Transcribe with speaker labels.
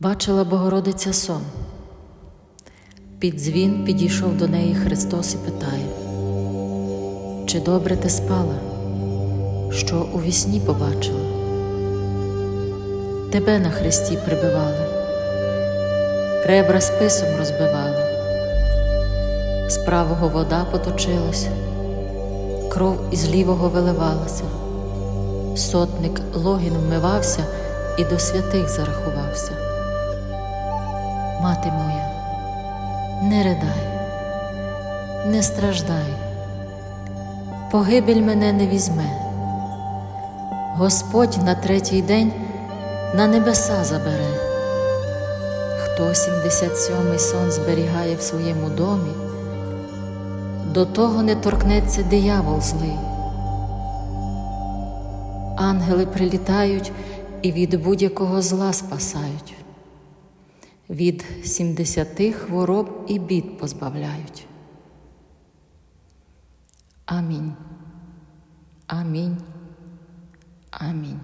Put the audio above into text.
Speaker 1: Бачила Богородиця сон. Під дзвін підійшов до неї Христос і питає: Чи добре ти спала? Що у вісні побачила? Тебе на хресті прибивали, ребра списом розбивали, з правого вода поточилась, кров із лівого виливалася, сотник логін вмивався і до святих зарахувався. Мати моя, не ридай, не страждай, погибель мене не візьме. Господь на третій день на небеса забере. Хто 77-й сон зберігає в своєму домі, до того не торкнеться диявол злий. Ангели прилітають і від будь-якого зла спасають, від сімдесяти хвороб і бід позбавляють. Амінь. Амінь. Амінь.